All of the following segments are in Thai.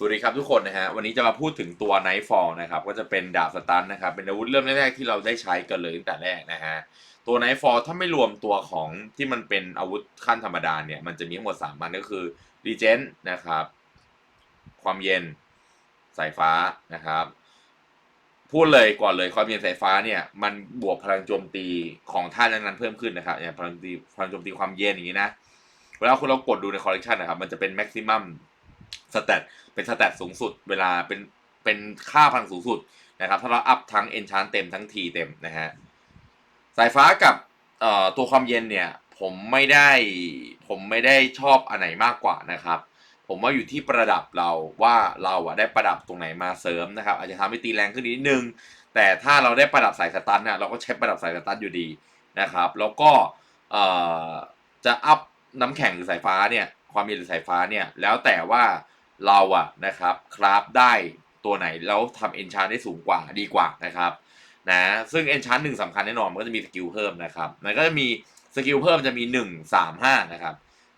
สวัสดีครับทุกคนนะฮะวันนี้จะมาพูดถึงตัว Nightfall นะครับก็จะเป็นดาบสตันนะครับเป็นอาวุธเริ่มแรกๆที่เราได้ใช้กันเลยตั้งแต่แรกนะฮะตัว Nightfall ถ้าไม่รวมตัวของที่มันเป็นอาวุธขั้นธรรมดาเนี่ยมันจะมีทั้งหมด3มันก็คือ r e g e n นะครับความเย็นสายฟ้านะครับ พูดเลยก่อนเลยความเย็นสายฟ้าเนี่ยมันบวกพลังโจมตีของท่านั้นๆเพิ่มขึ้นนะครับอย่างพลังตีพลังโจมตีความเย็นอย่างนี้นะเวลาคุณเรากดดูในคอลเลกชันนะครับมันจะเป็นแม็กซิมัม สเตตเป็นสเตตสูงสุดเวลาเป็นเป็นค่าพลังสูงสุดนะครับถ้าเราอัพทั้งเอนชานเต็มทั้งทีเต็มนะฮะสายฟ้ากับเอ่อตัวความเย็นเนี่ยผมไม่ได้ผมไม่ได้ชอบอันไหนมากกว่านะครับ ผมว่าอยู่ที่ประดับเราว่าเราอะได้ประดับตรงไหนมาเสริมนะครับ อาจจะทำให้ตีแรงขึ้นนิดนึง แต่ถ้าเราได้ประดับสายสตันเนี่ยเราก็ใช้ประดับสายสตันอยู่ดีนะครับ แล้วก็เอ่อจะอัพน้ำแข็งหรือสายฟ้าเนี่ยความเย็นหรือสายฟ้าเนี่ยแล้วแต่ว่า เราอะนะครับคราฟได้ตัวไหนแล้วทำเอนชานได้สูงกว่าดีกว่านะครับนะซึ่งเอนชานหนึ่งสำคัญแน่นอนมันก็จะมีสกิลเพิ่มนะครับมันก็จะมีสกิลเพิ่มจะมี 1 3 5นะครับ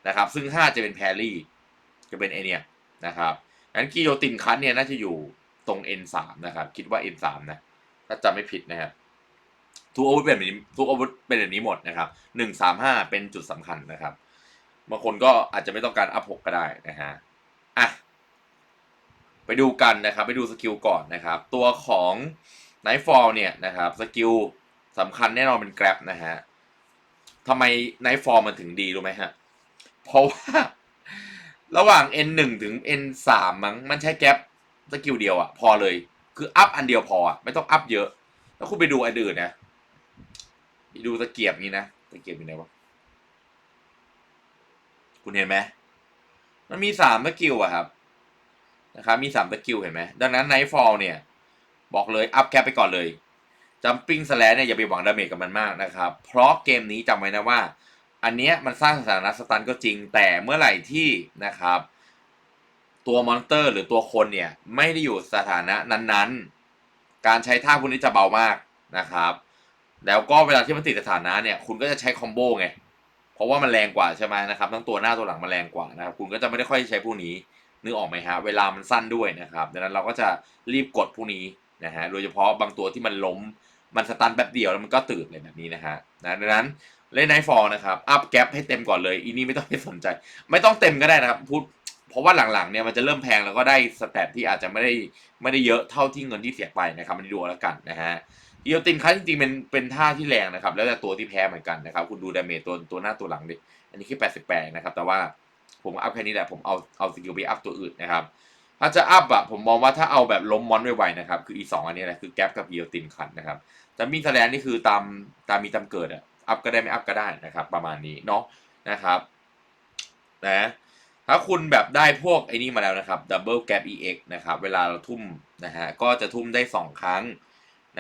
นะครับ ซึ่ง 5 จะเป็นแพรี่จะเป็นไอเนี่ยนะครับงั้นกิโยตินคัทเนี่ยน่าจะอยู่ตรง N3 นะครับ คิดว่า N3 นะถ้าจำไม่ผิดนะครับทุกอาวุธเป็นแบบนี้ทุกอาวุธเป็นแบบนี้หมดนะครับหนึ่งสามห้าเป็นจุดสำคัญนะครับบางคนก็อาจจะไม่ต้องการอัพหกก็ได้นะฮะอะ ไปดูกันนะครับ ไปดูสกิลก่อนนะครับ ตัวของ Nightfall เนี่ยนะครับสกิลสำคัญแน่นอนเป็นแกร็บนะฮะทำไม Nightfall มันถึงดีรู้ไหมฮะ เพราะว่า ระหว่าง N1 ถึง N3 มั้งมันใช้แก๊ปสกิลเดียวอะพอเลย คืออัพอันเดียวพออะไม่ต้องอัพเยอะ แล้วคุณไปดูอันอื่นนะไปดูตะเกียบนี้นะตะเกียบอยู่ไหนวะคุณเห็นไหมมันมีสามสกิลอะครับ นะครับมีสามสกิลเห็นไหมดังนั้นไนท์ฟอลเนี่ย บอกเลย อัพแคปไปก่อนเลยจัมปิ้งสแลนเนี่ยอย่าไปหวังดาเมจกับมันมากนะครับ เพราะเกมนี้จำไว้นะว่า อันเนี้ยมันสร้างสถานะสตันก็จริง แต่เมื่อไหร่ที่นะครับ ตัวมอนเตอร์หรือตัวคนเนี่ย ไม่ได้อยู่สถานะนั้นๆ การใช้ท่าพวกนี้จะเบามากนะครับ แล้วก็เวลาที่มันติดสถานะเนี่ย คุณก็จะใช้คอมโบไง เพราะว่ามันแรงกว่าใช่ไหมนะครับ ทั้งตัวหน้าตัวหลังมันแรงกว่านะครับ คุณก็จะไม่ได้ค่อยใช้พวกนี้ นึกออกไหมฮะเวลามันสั้นด้วยนะครับดังนั้นเราก็จะรีบกดพวกนี้นะฮะโดยเฉพาะบางตัวที่มันล้มมันสตันแป๊บเดียวแล้วมันก็ตื่นเลยแบบนี้นะฮะนะดังนั้นเล่นไนฟอลนะครับอัพแกปให้เต็มก่อนเลยอีนี่ไม่ต้องไปสนใจ ไม่ต้องเต็มก็ได้นะครับพูดเพราะว่าหลังๆเนี่ยมันจะเริ่มแพงแล้วก็ได้สแตทที่อาจจะไม่ได้ไม่ได้เยอะเท่าที่เงินที่เสียไปนะครับมันดูแล้วกันนะฮะเอียวตินคัสจริงๆเป็นเป็นท่าที่แรงนะครับ แล้วแต่ตัวที่แพ้เหมือนกันนะครับ คุณดูดาเมจตัวตัวหน้าตัวหลังดิอันนี้แค่88นะครับแต่ว่า ผมอัพแค่นี้แหละ ผมเอาเอาสกิลไปอัพตัวอื่นนะครับ ถ้าจะอัพอะผมมองว่าถ้าเอาแบบล้มมอนไวๆนะครับ คืออีสองอันนี้แหละคือแก๊ปกับเยวตินคัสนะครับจัมมิ่งแสลนนี่คือตามตามมีตามเกิดอะอัพก็ได้ไม่อัพก็ได้นะครับ ประมาณนี้เนาะนะครับนะถ้าคุณแบบได้พวกไอ้นี่มาแล้วนะครับ Double Gap EX นะครับ เวลาเราทุ่มนะฮะก็จะทุ่มได้ 2 ครั้ง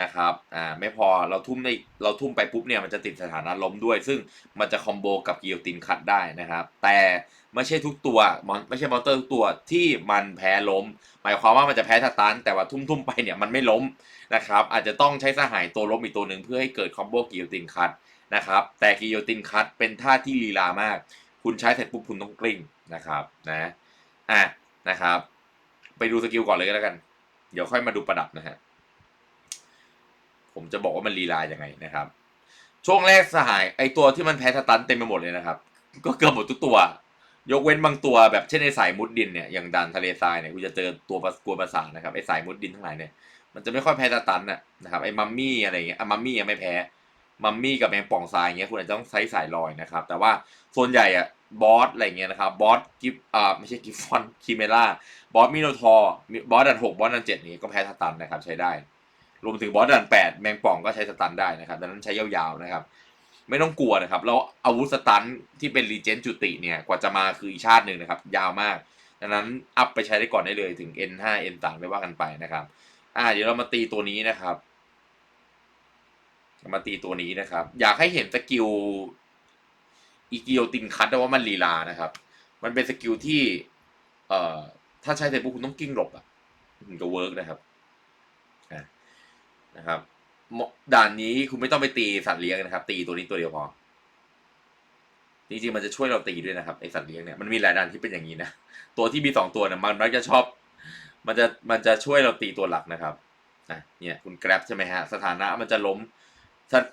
นะครับอ่าไม่พอเราทุ่มได้เราทุ่มไปปุ๊บเนี่ยมันจะติดสถานะล้มด้วย ซึ่งมันจะคอมโบกับกิโยตินคัดได้นะครับ แต่ไม่ใช่ทุกตัวไม่ใช่มอนเตอร์ทุกตัวที่มันแพ้ล้ม หมายความว่ามันจะแพ้สตันแต่ว่าทุ่มๆไปเนี่ยมันไม่ล้มนะครับอาจจะต้องใช้สหายตัวล้มอีกตัวหนึ่งเพื่อให้เกิดคอมโบกิโยตินคัดนะครับแต่กิโยตินคัดเป็นท่าที่ลีลามาก คุณใช้เสร็จปุ๊บคุณต้องกลิ้งนะครับนะอะนะครับ ไปดูสกิลก่อนเลยก็แล้วกัน เดี๋ยวค่อยมาดูประดับนะฮะ ผมจะบอกว่ามันลีลาอย่างไงนะครับ ช่วงแรกสหายไอตัวที่มันแพ้สตันเต็มไปหมดเลยนะครับ ก็เกือบหมดทุกตัว ยกเว้นบางตัวแบบเช่นไอสายมุดดินเนี่ยอย่างดันทะเลทรายเนี่ยคุณจะเจอตัวกลัวประสานะครับไอสายมุดดินทั้งหลายเนี่ยมันจะไม่ค่อยแพ้สตันนะครับไอมัมมี่อะไรเงี้ยอะมัมมี่ยังไม่แพ้มัมมี่กับแมงป่องทรายเงี้ยคุณอาจจะต้องใช้สายลอยนะครับ แต่ว่าส่วนใหญ่อะบอสอะไรเงี้ยนะครับบอสกิฟอ่าไม่ใช่กิฟฟอนคิเมล่าบอสมิโนทอร์บอสดันหกบอสดันเจ็ดนี้ก็แพ้สตันนะครับใช้ได้ รวมถึงบอสดันแปดแมงป่องก็ใช้สตันได้นะครับ ดังนั้นใช้ยาวๆนะครับ ไม่ต้องกลัวนะครับแล้วอาวุธสตันที่เป็นรีเจนจุติเนี่ยกว่าจะมาคืออีชาติหนึ่งนะครับ ยาวมาก ดังนั้นอัพไปใช้ได้ก่อนได้เลยถึง N5 N3 ไม่ว่ากันไปนะครับ อ่า เดี๋ยวเรามาตีตัวนี้นะครับ มาตีตัวนี้นะครับ อยากให้เห็นสกิลอีกิโอตินคัตว่ามันลีลานะครับ มันเป็นสกิลที่ เอ่อ ถ้าใช้เสร็จปุ๊บคุณต้องกิ้งหลบอะถึงจะเวิร์กนะครับ นะครับด่านนี้คุณไม่ต้องไปตีสัตว์เลี้ยงนะครับ ตีตัวนี้ตัวเดียวพอจริงๆมันจะช่วยเราตีด้วยนะครับไอสัตว์เลี้ยงเนี่ยมันมีหลายด่านที่เป็นอย่างนี้นะตัวที่มีสองตัวเนี่ยมันมักจะชอบ มันจะมันจะช่วยเราตีตัวหลักนะครับนะเนี่ยคุณแกร็บใช่ไหมฮะสถานะมันจะล้ม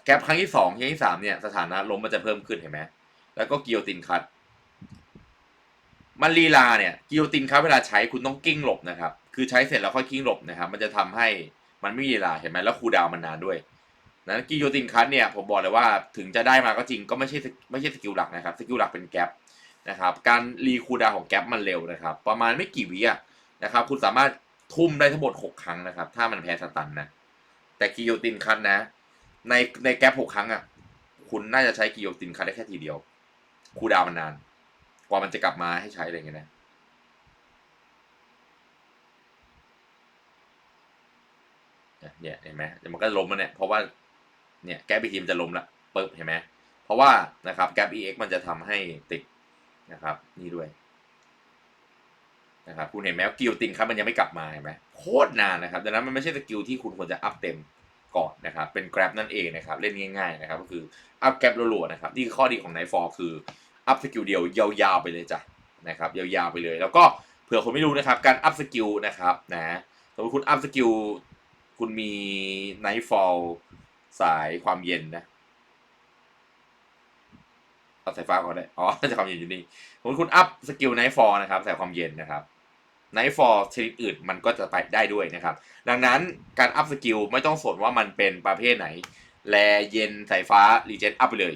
แกร็บครั้งที่สองครั้งที่สามเนี่ยสถานะล้มมันจะเพิ่มขึ้นเห็นไหมแล้วก็กิโยตินคัตมันลีลาเนี่ยกิโยตินคัตเวลาใช้คุณต้องกิ้งหลบนะครับ คือใช้เสร็จแล้วค่อยกิ้งหลบนะครับ มันจะทำให้ มันไม่มีลีลาเห็นไหมแล้วคูดาวมันนานด้วยนั้นกิโยตินคัตเนี่ยผมบอกเลยว่าถึงจะได้มาก็จริงก็ไม่ใช่ไม่ใช่สกิลหลักนะครับสกิลหลักเป็นแกร็บนะครับการรีคูดาวของแกร็บมันเร็วนะครับ ประมาณไม่กี่วิอะนะครับ คุณสามารถทุ่มได้ทั้งหมดหกครั้งนะครับ ถ้ามันแพ้สตันนะแต่กิโยตินคัตนะ ในในแกร็บหกครั้งอะคุณน่าจะใช้กิโยตินคัตได้แค่ทีเดียวคูดาวมันนาน กว่ามันจะกลับมาให้ใช้อะไรเงี้ยนะ เนี่ยเห็นไหมมันก็ล้มแล้วเนี่ยเพราะว่าเนี่ยแกร็บอีทีมจะล้มละปึ๊บเห็นไหมเพราะว่านะครับแกร็บ EX มันจะทำให้ติดนะครับนี่ด้วยนะครับคุณเห็นไหมกิลตินครับมันยังไม่กลับมาเห็นไหมโคตรนานนะครับดังนั้นมันไม่ใช่สกิลที่คุณควรจะอัพเต็มก่อนนะครับเป็น grab นั่นเองนะครับเล่นง่ายๆนะครับก็คืออัพ grab รัวๆนะครับนี่คือข้อดีของ Night Fall คืออัพสกิลเดียวยาวๆไปเลยจ้ะนะครับยาวๆไปเลย แล้วก็เผื่อคนไม่รู้นะครับการอัพสกิลนะครับนะสมมติคุณอัพสกิล คุณมี Night Fall สายความเย็นนะเอาสายฟ้าก่อนได้ อ๋อจะความเย็นอยู่นี่สมมติคุณอัพสกิล Night Fall นะครับสายความเย็นนะครับไนท์ฟอร์ชนิดอื่นมันก็จะไปได้ด้วยนะครับ ดังนั้นการอัพสกิลไม่ต้องสนว่ามันเป็นประเภทไหน แลเย็นสายฟ้ารีเจนอัพไปเลย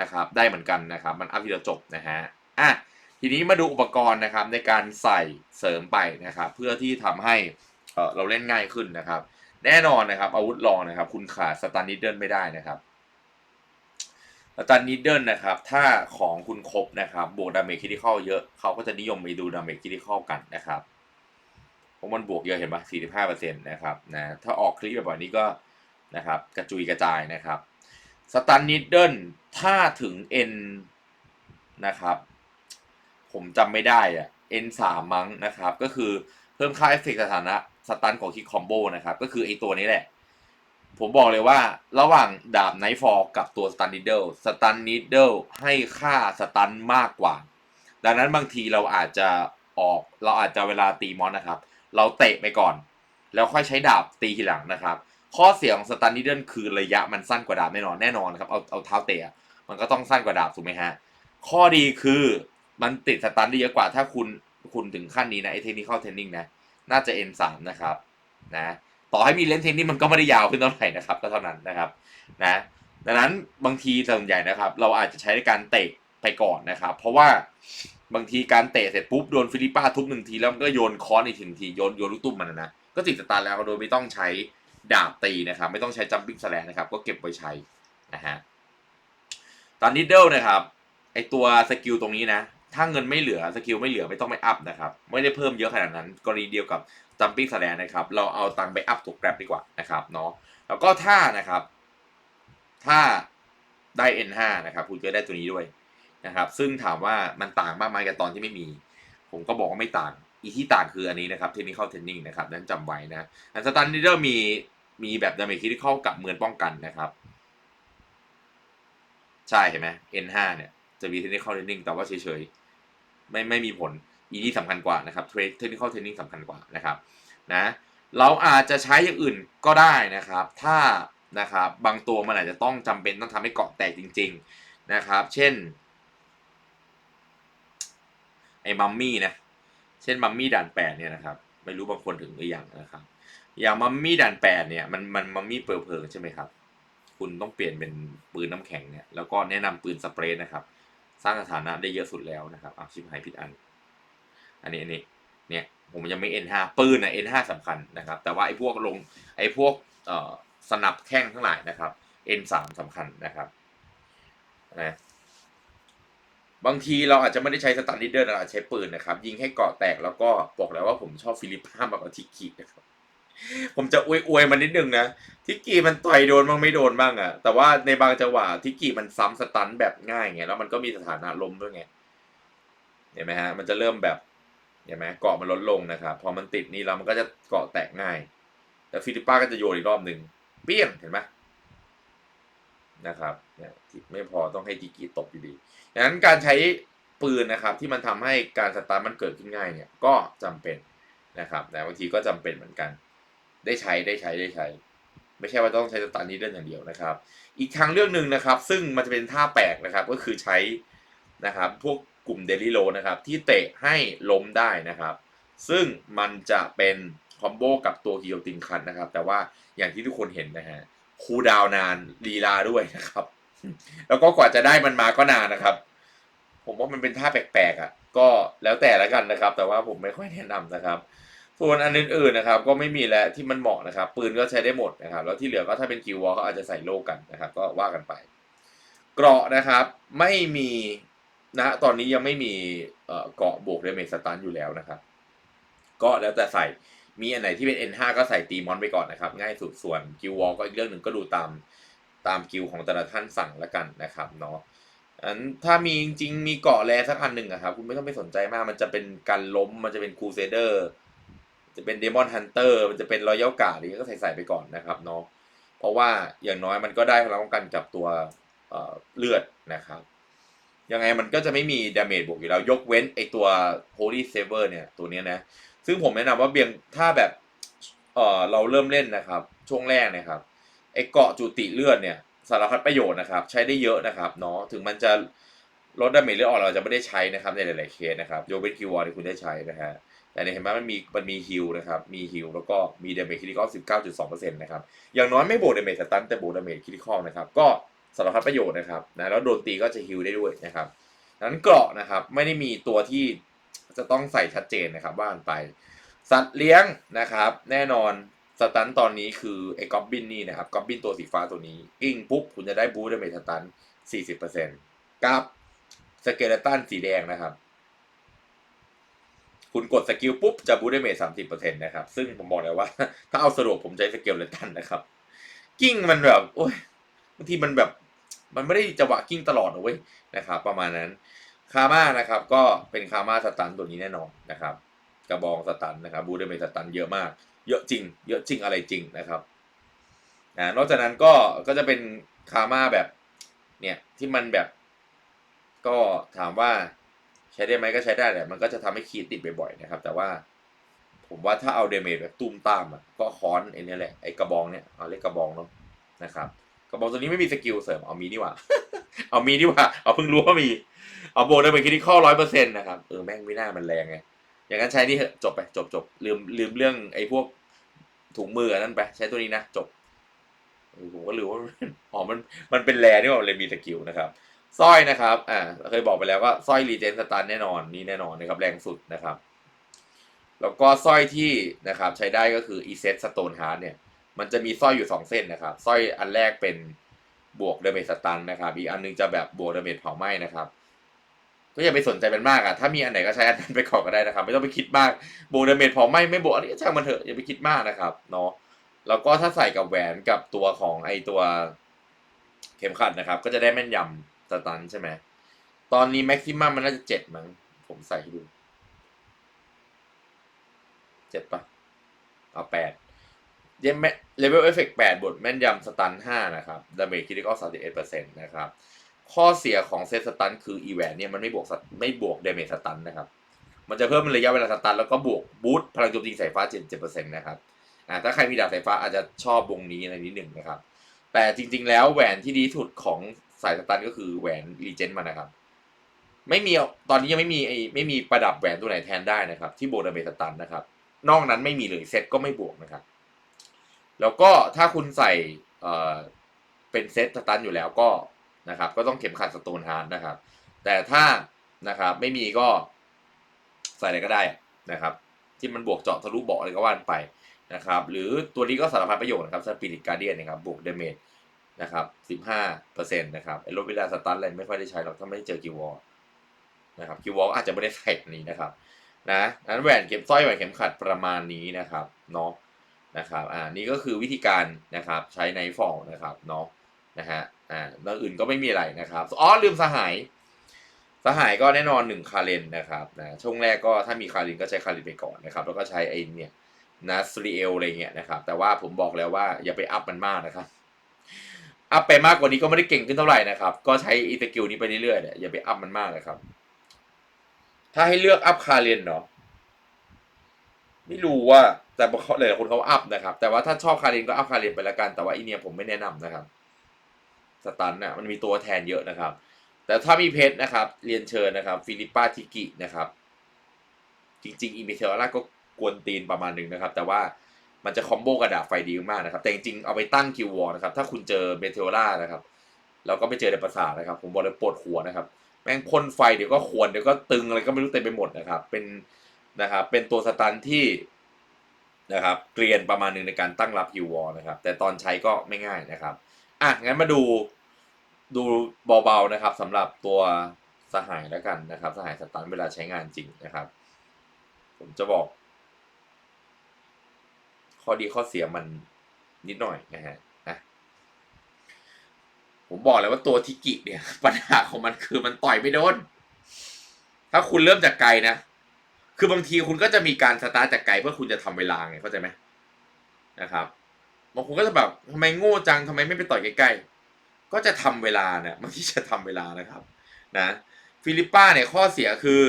นะครับ ได้เหมือนกันนะครับ มันอัพทีละจบนะฮะ อะ ทีนี้มาดูอุปกรณ์นะครับในการใส่เสริมไปนะครับ เพื่อที่ทำให้เราเล่นง่ายขึ้นนะครับ แน่นอนนะครับอาวุธรองนะครับ คุณขาดสตันนิดเดิลไม่ได้นะครับสตันนิดเดิลนะครับ ถ้าของคุณครบนะครับบวกดาเมจคิด i คอลเยอะเขาก็จะนิยมไปดูดาเมจคิด i คอลกันนะครับเพราะมันบวกเยอะเห็นปะ45%นะครับนะถ้าออกคลิปแบบนี้ก็นะครับ กระจุยกระจายนะครับสตันนิดเดิลถ้าถึง N นะครับ ผมจำไม่ได้อะ N 3มั้งนะครับ ก็คือเพิ่มค่าเอฟเฟกต์สถานะสตันของคิกคอมโบนะครับ ก็คือไอตัวนี้แหละ ผมบอกเลยว่าระหว่างดาบไนท์ฟอลกับตัวสตันนิดเดิลสตันนิดเดิลให้ค่าสตันมากกว่า ดังนั้นบางทีเราอาจจะออกเราอาจจะเวลาตีมอนนะครับ เราเตะไปก่อน แล้วค่อยใช้ดาบตีทีหลังนะครับ ข้อเสียของสตันนิดเดิลคือระยะมันสั้นกว่าดาบแน่นอนแน่นอนครับเอาเอาเท้าเตะมันก็ต้องสั้นกว่าดาบถูกไหมฮะข้อดีคือมันติดสตันได้เยอะกว่าถ้าคุณคุณถึงขั้นนี้นะไอเทคนิคเข้าเทนนิ่งนะ น่าจะ N3 นะครับนะต่อให้มีเลนส์เทคนิคมันก็ไม่ได้ยาวขึ้นเท่าไหร่นะครับก็เท่านั้นนะครับนะดังนั้นบางทีส่วนใหญ่นะครับ เราอาจจะใช้ในการเตะไปก่อนนะครับ เพราะว่าบางทีการเตะเสร็จปุ๊บโดนฟิลิปป้าทุบหนึ่งทีแล้วมันก็โยนคอนอีกทีโยนโยนลูกตุ้มมันนะนะก็ติดสตาร์แล้วโดยไม่ต้องใช้ดาบตีนะครับ ไม่ต้องใช้จัมปิ้งแสแลนะครับ ก็เก็บไว้ใช้นะฮะตอนนิดเดิลนะครับไอตัวสกิลตรงนี้นะ ถ้าเงินไม่เหลือสกิลไม่เหลือไม่ต้องไปอัพนะครับไม่ได้เพิ่มเยอะขนาดนั้น กรณีเดียวกับจัมปิ้งสแลนนะครับเราเอาตังค์ไปอัพตัวแกร็บดีกว่านะครับเนาะแล้วก็ถ้านะครับถ้าได้ N5 นะครับคุณก็ได้ตัวนี้ด้วยนะครับ ซึ่งถามว่ามันต่างมากไหมกับตอนที่ไม่มี ผมก็บอกว่าไม่ต่าง อีที่ต่างคืออันนี้นะครับเทคนิคเข้าเทรนนิ่งนะครับ นั้นจำไว้นะอันสตันนิเดอร์มีมีแบบดาเมจคิดเข้ากับเมือนป้องกันนะครับ ใช่เห็นไหม N5 เนี่ยจะมีเทคนิคเข้าเทรนนิ่งแต่ว่าเฉยๆ ไม่ไม่มีผลอีนี่สำคัญกว่านะครับเทรดเทคนิคเทรนนิ่งสำคัญกว่านะครับนะเราอาจจะใช้อย่างอื่นก็ได้นะครับ ถ้านะครับบางตัวมันอาจจะต้องจำเป็นต้องทำให้เกาะแตกจริง ๆนะครับ เช่นไอ้มัมมี่นะเช่นมัมมี่ด่านแปดเนี่ยนะครับไม่รู้บางคนถึงหรือยังนะครับ อย่างมัมมี่ด่านแปดเนี่ยมันมันมัมมี่เปลวเพลิงใช่ไหมครับ คุณต้องเปลี่ยนเป็นปืนน้ำแข็งเนี่ยแล้วก็แนะนำปืนสเปรย์นะครับ สร้างสถานะได้เยอะสุดแล้วนะครับอ้าวชิบหายผิดอัน อันนี้อันนี้เนี่ยผมยังไม่ N5 ปืนนะ N5 สำคัญนะครับ แต่ว่าไอ้พวกลงไอ้พวกเอ่อสนับแข้งทั้งหลายนะครับ N3 สำคัญนะครับนะบางทีเราอาจจะไม่ได้ใช้สตันนิเดิลเราอาจจะใช้ปืนนะครับ ยิงให้เกาะแตกแล้วก็บอกแล้วว่าผมชอบฟิลิปป้ามากกว่าทิกกี้นะครับ ผมจะอวยอวยๆมันนิดนึงนะทิกกี้มันต่อยโดนบ้างไม่โดนบ้างอะแต่ว่าในบางจังหวะทิกกี้มันซ้ำสตันแบบง่ายไงแล้วมันก็มีสถานะลมด้วยไงเห็นไหมฮะมันจะเริ่มแบบเห็นไหมเกาะมันลดลงนะครับพอมันติดนี่แล้วมันก็จะเกาะแตกง่าย แล้วฟิลิปป้าก็จะโยนอีกรอบหนึ่งเปี้ยงเห็นไหมนะครับเนี่ยไม่พอต้องให้จิกิตบอยู่ดีดังนั้นการใช้ปืนนะครับที่มันทำให้การสตาร์ทมันเกิดขึ้นง่ายเนี่ยก็จำเป็นนะครับแต่บางทีก็จำเป็นเหมือนกัน ได้ใช้ได้ใช้ได้ใช้ ไม่ใช่ว่าต้องใช้สตันนี้เรื่องอย่างเดียวนะครับ อีกทางเรื่องหนึ่งนะครับ ซึ่งมันจะเป็นท่าแปลกนะครับก็คือใช้นะครับพวกกลุ่มเดลิโลนะครับที่เตะให้ล้มได้นะครับ ซึ่งมันจะเป็นคอมโบกับตัวกิโยตินคันนะครับ แต่ว่าอย่างที่ทุกคนเห็นนะฮะคูดาวนานลีลาด้วยนะครับ แล้วก็กว่าจะได้มันมาก็นานนะครับ ผมว่ามันเป็นท่าแปลกๆอะ ก็แล้วแต่ละกันนะครับ แต่ว่าผมไม่ค่อยแนะนำนะครับ ส่วนอันอื่นๆนะครับ ก็ไม่มีแล้วที่มันเหมาะนะครับ ปืนก็ใช้ได้หมดนะครับ แล้วที่เหลือก็ถ้าเป็นคิววอลก็อาจจะใส่โล่กันนะครับ ก็ว่ากันไป เกราะนะครับ ไม่มีนะตอนนี้ยังไม่มีเอ่อเกราะบวกเดเมจสตันอยู่แล้วนะครับ ก็แล้วแต่ใส่มีอันไหนที่เป็น N5 ก็ใส่ตีมอนไปก่อนนะครับ ง่ายสุดส่วนกิววอลก็อีกเรื่องหนึ่งก็ดูตามตามกิวของแต่ละท่านสั่งละกันนะครับเนาะอันถ้ามีจริงๆมีเกาะแรสักอันหนึ่งอะครับคุณไม่ต้องไปสนใจมากมันจะเป็นการล้มมันจะเป็นคูเซเดอร์ จะเป็นเดมอนฮันเตอร์มันจะเป็นรอยัลการ์ดนี่ก็ใส่ใส่ไปก่อนนะครับเนาะเพราะว่าอย่างน้อยมันก็ได้พลังป้องกันกับตัวเเลือดนะครับยังไงมันก็จะไม่มีดาเมจบวกอยู่แล้ว ยกเว้นไอตัว Holy Saver เนี่ย ตัวนี้นะ ซึ่งผมแนะนำว่าเบียงถ้าแบบเออเราเริ่มเล่นนะครับ ช่วงแรกนะครับไอเกาะจุติเลือดเนี่ย สารพัดประโยชน์นะครับ ใช้ได้เยอะนะครับเนาะถึงมันจะลดดาเมจเลือดออกเราจะไม่ได้ใช้นะครับในหลายๆเคสนะครับยกเว้นคิววอร์ที่คุณได้ใช้นะฮะ แต่เนี่ยเห็นไหมมันมีมันมีฮิลนะครับ มีฮิลแล้วก็มีเดเมจคริติคอล19.2%นต์นะครับ อย่างน้อยไม่โบวกดเมจสตันแต่โบวกดเมจคริติคอลนะครับ ก็สารพัดประโยชน์นะครับนะแล้วโดนตีก็จะฮิลได้ด้วยนะครับดังนั้นเกราะนะครับไม่ได้มีตัวที่จะต้องใส่ชัดเจนนะครับว่ากันไป สัตว์เลี้ยงนะครับ แน่นอนสตันตอนนี้คือไอ้กอบบินนี่นะครับกอบบินตัวสีฟ้าตัวนี้ กิ้งปุ๊บคุณจะได้บูสต์ดเมจสตัน40%กับสเกเลตันสีแดงนะครับ คุณกดสกิลปุ๊บจะบูได้เมสต์ดาเมจ30%นต์นะครับ ซึ่งผมบอกเลยว่า ถ้าเอาสะดวกผมใช้สเกเลตันนะครับ กิ้งมันแบบโอ้ยบางทีมันแบบมันไม่ได้จังหวะกิ้งตลอดนะเว้ยนะครับประมาณนั้นคาม่านะครับก็เป็นคาม่าสตันตัวนี้แน่นอนนะครับ กระบองสตันนะครับบูเดเมสตันเยอะมาก เยอะจริง เยอะจริงอะไรจริงนะครับอ่านอกจากนั้นก็ก็จะเป็นคาม่าแบบเนี่ยที่มันแบบ ก็ถามว่า ใช้ได้ไหมก็ใช้ได้แหละมันก็จะทำให้คีย์ติดบ่อยๆนะครับ แต่ว่า ผมว่าถ้าเอาเดเมจแบบตุ้มตามอะก็ค้อนไอ้นี่แหละไอ้กระบองเนี่ยเอาเรียกกระบองเนาะนะครับกระบองตัวนี้ไม่มีสกิลเสริมเอามีนี่ว่า เอามีนี่ว่าเอาเพิ่งรู้ว่ามี เอาโบนได้เป็นคิดที่ข้อร้อยเปอร์เซ็นต์นะครับเออแม่งไม่น่ามันแรงไงอย่างนั้นใช้นี่เถอะจบไปจบจบลืมลืมเรื่องไอ้พวกถุงมือนั่นไปใช้ตัวนี้นะจบผมก็ลืมว่าอ๋อมันมันเป็นแรนี่ว่าเลยมีสกิลนะครับ สร้อยนะครับ อ่าเคยบอกไปแล้วว่าสร้อยรีเจนสตาร์แน่นอนนี่แน่นอนนะครับแรงสุดนะครับ แล้วก็สร้อยที่นะครับใช้ได้ก็คืออีเซตสโตนฮาร์ดเนี่ย มันจะมีสร้อยอยู่สองเส้นนะครับ สร้อยอันแรกเป็นบวกเดเมจสตันนะครับ อีกอันหนึงจะแบบบวกเดเมจเผาไหม้นะครับ ก็อย่าไปสนใจมันมากอะ ถ้ามีอันไหนก็ใช้อันนั้นไปก่อนก็ได้นะครับ ไม่ต้องไปคิดมาก บวกเดเมจพอไหม่ไม่บวกอันนี้ช่างมันเถอะอย่าไปคิดมากนะครับ เนาะ แล้วก็ถ้าใส่กับแหวนกับตัวของไอตัวเข็มขัดนะครับ ก็จะได้แม่นยำ สตันใช่ไหม ตอนนี้แม็กซิมัมมันน่าจะเจ็ดมั้ง ผมใส่ให้ดูเจ็ดปะเอาแปดเยมเลเวลเอฟเฟกต์แปดบทแม่นยำสตันห้านะครับดาเมจคิดก็สามสิบเอ็ดเปอร์เซ็นต์นะครับ ข้อเสียของเซตสตันคืออีแวนเนี่ยมันไม่บวกสตไม่บวกเดเมจสตันนะครับ มันจะเพิ่มระยะเวลาสตันแล้วก็บวกบูทพลังโจมตีสายฟ้า77%นต์นะครับอ่าถ้าใครมีดาบสายฟ้าอาจจะชอบวงนี้ในนิดหนึ่งนะครับ แต่จริงๆแล้วแหวนที่ดีสุดของ สายสตันก็คือแหวนรีเจนต์มันนะครับ ไม่มีตอนนี้ยังไม่มีไอไม่มีประดับแหวนตัวไหนแทนได้นะครับ ที่โบดาเมจสตันนะครับ นอกนั้นไม่มีเลยเซตก็ไม่บวกนะครับ แล้วก็ถ้าคุณใส่เอ่อเป็นเซตสตันอยู่แล้วก็นะครับ ก็ต้องเข็มขัดสโตนฮาร์ดนะครับ แต่ถ้านะครับไม่มีก็ใส่อะไรก็ได้นะครับ ที่มันบวกเจาะทะลุเบาะอะไรก็ว่านไปนะครับ หรือตัวนี้ก็สารพัดประโยชน์นะครับสปิริตการเดียนนะครับบวกเดเมจ นะครับสิบห้าเปอร์เซ็นต์นะครับไอ้ลดเวลาสตันอะไรไม่ค่อยได้ใช้หรอกถ้าไม่ได้เจอกิววอลนะครับกิววอลอาจจะไม่ได้ใส่นี้นะครับนะนั้นแหวนเข็มสร้อยแหวนเข็มขัดประมาณนี้นะครับเนาะนะครับอ่านี่ก็คือวิธีการนะครับใช้ในฟองนะครับเนาะนะฮะอ่าแล้วอื่นก็ไม่มีอะไรนะครับอ๋อลืมสหายสหายก็แน่นอนหนึ่งคาเลนนะครับนะช่วงแรกก็ถ้ามีคาเลนก็ใช้คาเลนไปก่อนนะครับแล้วก็ใช้ไอ้เนี่ยนาสรีเอลอะไรเงี้ยนะครับแต่ว่าผมบอกแล้วว่าอย่าไปอัพมันมากนะครับ อัพไปมากกว่านี้ก็ไม่ได้เก่งขึ้นเท่าไหร่นะครับ ก็ใช้อีสกิลนี้ไปเรื่อยๆเนี่ยอย่าไปอัพมันมากเลยครับ ถ้าให้เลือกอัพคาเลนเนาะไม่รู้ว่าแต่เขาเลยคนเขาอัพนะครับ แต่ว่าถ้าชอบคาเรนก็อัพคาเรนไปละกัน แต่ว่าอีเนียผมไม่แนะนำนะครับสตันน่ะมันมีตัวแทนเยอะนะครับ แต่ถ้ามีเพชรนะครับ เรียนเชิญนะครับ ฟิลิปปาทิกินะครับ จริงๆอีเมเทลล่าก็กวนตีนประมาณหนึ่งนะครับ แต่ว่า มันจะคอมโบกระดาษไฟดีมากนะครับแต่จริงๆเอาไปตั้งคิววอลนะครับถ้าคุณเจอเมเทลล่านะครับแล้วก็ไม่เจอในประสาทนะครับ ผมบอกเลยปวดหัวนะครับ แม่งพ่นไฟเดี๋ยวก็ควรเดี๋ยวก็ตึงอะไรก็ไม่รู้เต็มไปหมดนะครับ เป็นนะครับเป็นตัวสตันที่นะครับเกรียนประมาณหนึ่งในการตั้งรับฮิววอลนะครับ แต่ตอนใช้ก็ไม่ง่ายนะครับอะงั้นมาดูดูเบาๆนะครับสำหรับตัวสหายแล้วกันนะครับ สหายสตันเวลาใช้งานจริงนะครับ ผมจะบอก ข้อดีข้อเสียมันนิดหน่อยนะฮะนะผมบอกเลยว่าตัวทิกิเนี่ย ปัญหาของมันคือมันต่อยไม่โดน ถ้าคุณเริ่มจากไกลนะ คือบางทีคุณก็จะมีการสตาร์ทจากไกลเพื่อคุณจะทำเวลาไงเข้าใจไหมนะครับบางคนก็จะแบบทำไมโง่จังทำไมไม่ไปต่อยใกล้ๆก็จะทำเวลาเนี่ยบางทีจะทำเวลานะครับนะฟิลิปป้าเนี่ยข้อเสียคือ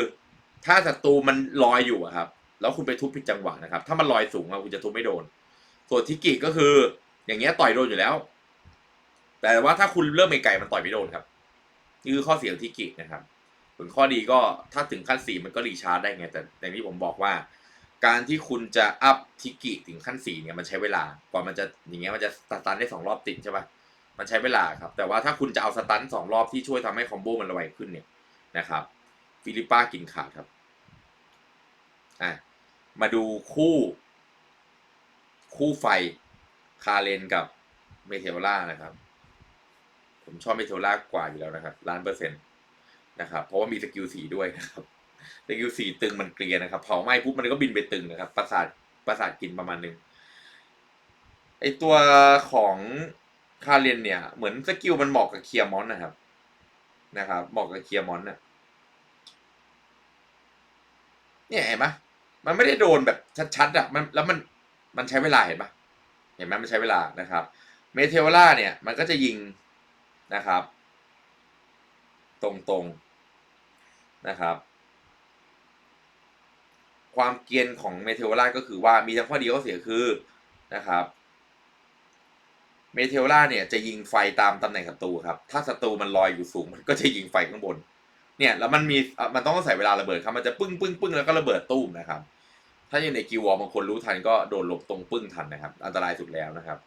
ถ้าศัตรูมันลอยอยู่ครับ แล้วคุณไปทุบผิดจังหวะนะครับ ถ้ามันลอยสูงอะคุณจะทุบไม่โดน ส่วนทิกิก็คือ อย่างเงี้ยต่อยโดนอยู่แล้ว แต่ว่าถ้าคุณเริ่มไกลมันต่อยไม่โดนครับนี่คือข้อเสียของทิกินะครับ ส่วนข้อดีก็ถ้าถึงขั้นสี่มันก็รีชาร์จได้ไง แต่อย่างที่ผมบอกว่า การที่คุณจะอัพทิกิถึงขั้นสี่เนี่ยมันใช้เวลากว่ามันจะอย่างเงี้ยมันจะสตันได้สองรอบติดใช่ปะมันใช้เวลาครับ แต่ว่าถ้าคุณจะเอาสตันสองรอบที่ช่วยทำให้คอมโบมันระไวขึ้นเนี่ยนะครับฟิลิปป้ากินขาดครับ อะ มาดูคู่ คู่ไฟ คาเลนกับเมเทลล่านะครับ ผมชอบเมเทลล่ากว่าอยู่แล้วนะครับล้านเปอร์เซ็นต์นะครับ เพราะว่ามีสกิลสีด้วยนะครับสกิลสีตึงมันเกลียนะครับเผาไหม้ปุ๊บมันก็บินไปตึงนะครับ ประสาทประสาทกินประมาณหนึ่งไอตัวของคาเลนเนี่ย เหมือนสกิลมันเหมาะกับเคียร์มอนนะครับ นะครับเหมาะกับเคียร์มอนนะเนี่ยเห็นไหม มันไม่ได้โดนแบบชัดๆอะมันแล้วมันมันใช้เวลาเห็นปะเห็นไหมมันใช้เวลานะครับเมเทลล่าเนี่ยมันก็จะยิงนะครับ ตรงๆนะครับ ความเกียนของเมเทลล่าก็คือว่ามีทั้งข้อดีข้อเสียคือนะครับเมเทลล่าเนี่ยจะยิงไฟตามตำแหน่งศัตรูครับ ถ้าศัตรูมันลอยอยู่สูงมันก็จะยิงไฟข้างบน เนี่ยแล้วมันมีมันต้องใส่เวลาระเบิดครับมันจะปึ้งปึ้งปึ้งแล้วก็ระเบิดตุ้มนะครับ ถ้าอยู่ในกิววอลบางคนรู้ทันก็โดนหลบตรงปึ้งทันนะครับ อันตรายสุดแล้วนะครับ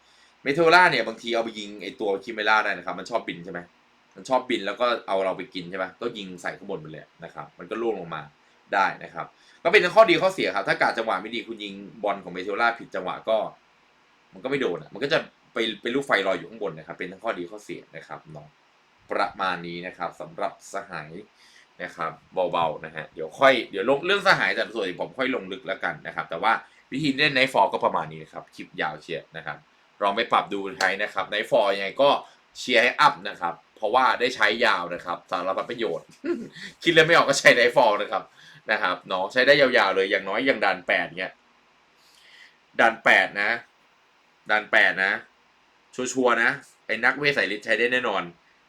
เมเทลล่าเนี่ยบางทีเอาไปยิงไอตัวคิเมล่าได้นะครับมันชอบบินใช่ไหมมันชอบบินแล้วก็เอาเราไปกินใช่ไหมก็ยิงใส่ข้างบนไปเลยนะครับมันก็ล่วงลงมาได้นะครับก็เป็นทั้งข้อดีข้อเสียครับ ถ้ากาดจังหวะไม่ดีคุณยิงบอลของเมเทลล่าผิดจังหวะก็ มันก็ไม่โดนอะมันก็จะไปเป็นลูกไฟลอยอยู่ข้างบนนะครับ เป็นทั้งข้อดีข้อเสียนะครับเนาะ ประมาณนี้นะครับสำหรับสหายนะครับเบาๆนะฮะเดี๋ยวค่อยเดี๋ยวลงเรื่องสหายแต่ส่วนผมค่อยลงลึกแล้วกันนะครับ แต่ว่าวิธีเล่นในฟอร์ก็ประมาณนี้นะครับคลิปยาวเชียร์นะครับลองไปปรับดูใช้นะครับในฟอร์ยังไงก็เชียร์ให้อัพนะครับ เพราะว่าได้ใช้ยาวนะครับสารพัดประโยชน์ คิดเลยไม่ออกก็ใช้ในฟอร์นะครับนะครับเนาะใช้ได้ยาวๆเลยอย่างน้อยอย่างดันแปดเนี้ยดันแปดนะดันแปดนะ ชัวร์ๆนะไอ้นักเวทสายฤทธิ์ใช้ได้แน่นอน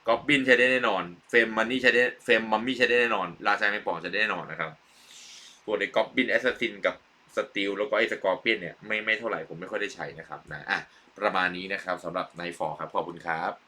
กอบบินใช้ได้แน่นอน เฟรมมันนี่ใช้ได้ เฟรมมัมมี่ใช้ได้แน่นอน ราชาไม่ปองใช้ได้แน่นอนนะครับตัวในกอบบินแอสซัสซินกับสติลแล้วก็ไอ้สกอร์เปียนเนี่ยไม่ไม่เท่าไหร่ผมไม่ค่อยได้ใช้นะครับนะอะประมาณนี้นะครับสำหรับในฟอร์ครับขอบคุณครับ